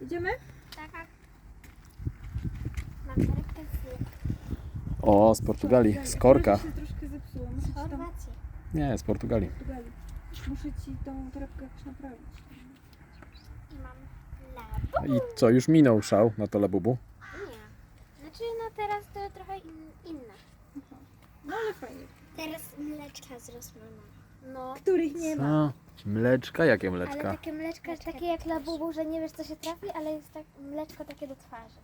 Idziemy? Tak. Mam torebkę z O, z Portugalii, z Korka. Się troszkę zepsuło. Muszę ci tam Chorwacji. Nie, z Portugalii. Portugalii. Muszę ci tą torebkę jakoś naprawić. I mam labo. I co, już minął szał na to labubu? Nie. Znaczy, no teraz to trochę in, inne. No ale fajnie. Teraz mleczka z. No. Których nie ma. Co? Mleczka? Jakie Ale mleczka? takie mleczka, takie jak labubu, że nie wiesz co się trafi, ale jest tak mleczko takie do twarzy.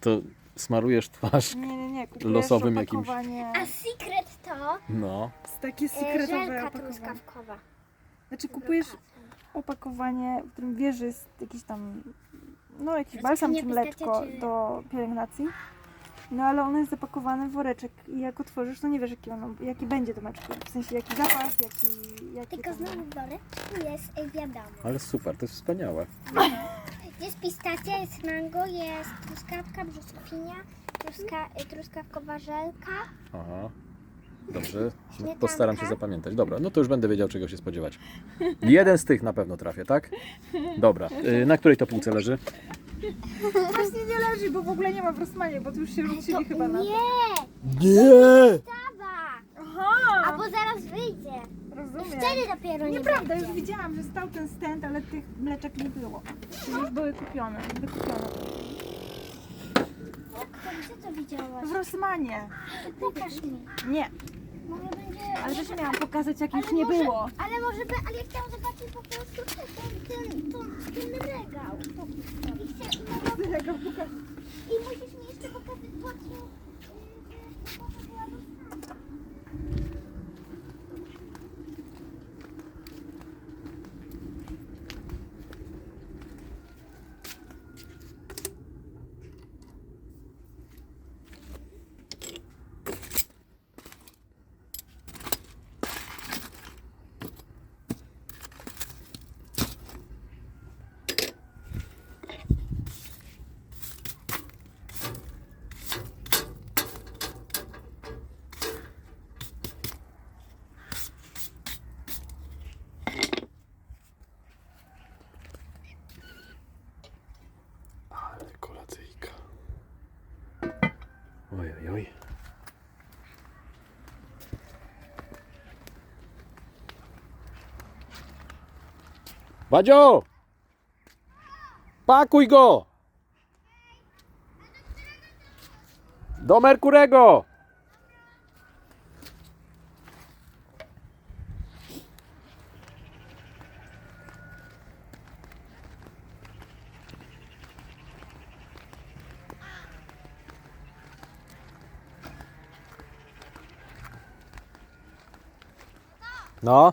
To smarujesz twarz? Nie, nie, nie. Kupujesz Losowym jakimś. opakowanie. A secret to No. Z takie e, sekretowe żelka opakowanie. truskawkowa. Znaczy kupujesz opakowanie, w którym wiesz, że jest jakiś tam, no jakiś balsam czy mleczko pistacie, czy- do pielęgnacji. No ale ono jest zapakowane w woreczek i jak otworzysz, to nie wiesz jaki, ono, jaki będzie. W sensie jaki zapach, jaki... jaki Tylko tam- znowu w woreczku jest e, wiadomo. Ale super, to jest wspaniałe. Jest pistacja, jest mango, jest truskawka, brzoskwinia, truska, y, truskawkowa żelka. Aha. Dobrze, Śmietanka. postaram się zapamiętać. Dobra, no to już będę wiedział, czego się spodziewać. Jeden z tych na pewno trafię, tak? Dobra, y, na której to półce leży? Właśnie nie leży, bo w ogóle nie ma w Rosmanie, bo tu już się rzucili chyba na to. nie, Nie! dawa! Aha, Albo zaraz wyjdzie. rozumiem. Wtedy dopiero nie Nieprawda, będzie. już widziałam, że stał ten stand, ale tych mleczek nie było. Czyli już były kupione, wykupione. Gdzie to widziałaś? W Rosmanie. Pokaż mi. Nie, Może będzie... ale też miałam pokazać, jak już nie może- było. Ale może by, ale ja chciałam zobaczyć po prostu ten, ten, ten, regał. I, chcę, i, mogę, I Ai, ai. Bajo! Do Mercurego. No,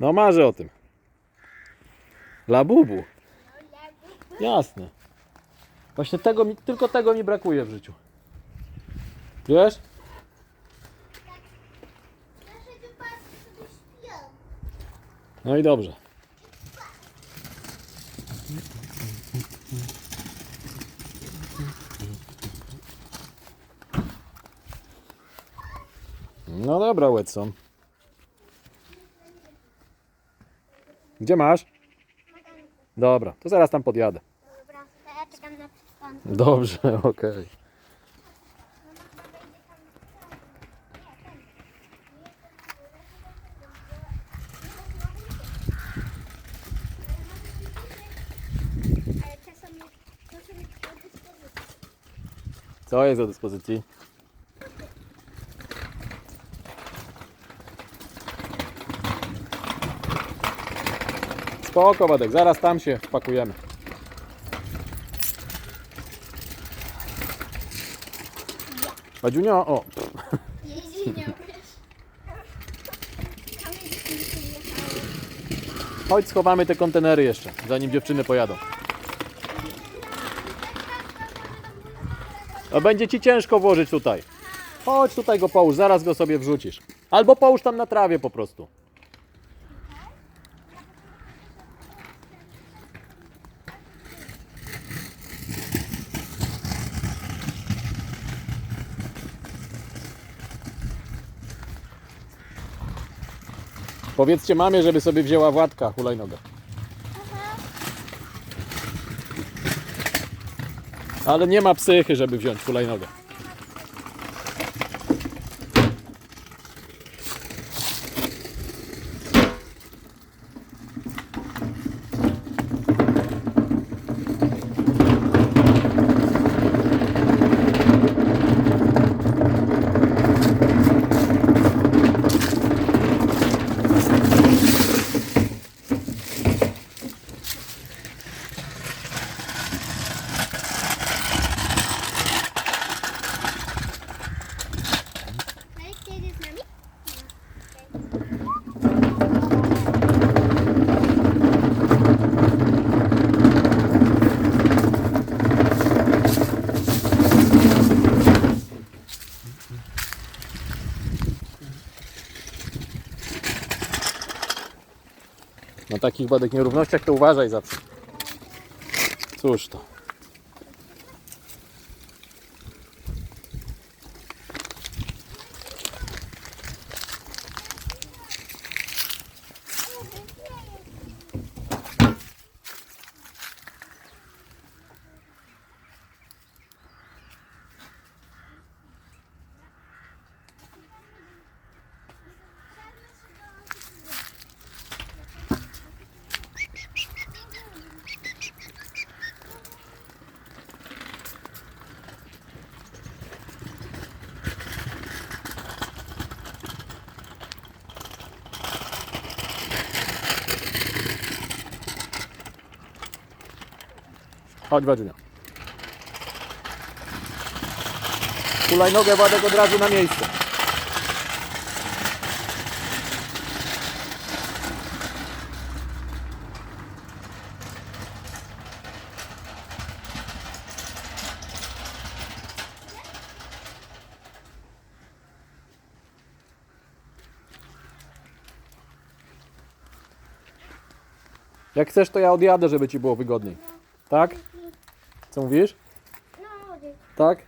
no marzę o tym. Labubu. Jasne. Właśnie tego mi, tylko tego mi brakuje w życiu. Wiesz? No i dobrze. No dobra, Watson. Gdzie masz? Dobra, to zaraz tam podjadę. Dobra, to ja czekam na przystanku. Dobrze, okej. Ale proszę. Co jest do dyspozycji? Spoko, Wadek, zaraz tam się wpakujemy. Wadziunio, o, chodź schowamy te kontenery jeszcze, zanim dziewczyny pojadą. A będzie ci ciężko włożyć tutaj. Chodź tutaj go połóż, zaraz go sobie wrzucisz. Albo połóż tam na trawie po prostu. Powiedzcie mamie, żeby sobie wzięła Władka hulajnogę. Ale nie ma psychy, żeby wziąć hulajnogę. Na takich badek nierównościach to uważaj zawsze. Cóż to. Chodź Wadziunia. Hulajnogę Władek od razu na miejsce. Jak chcesz, to ja odjadę, żeby ci było wygodniej. Tak? Co mówisz? No, Tak?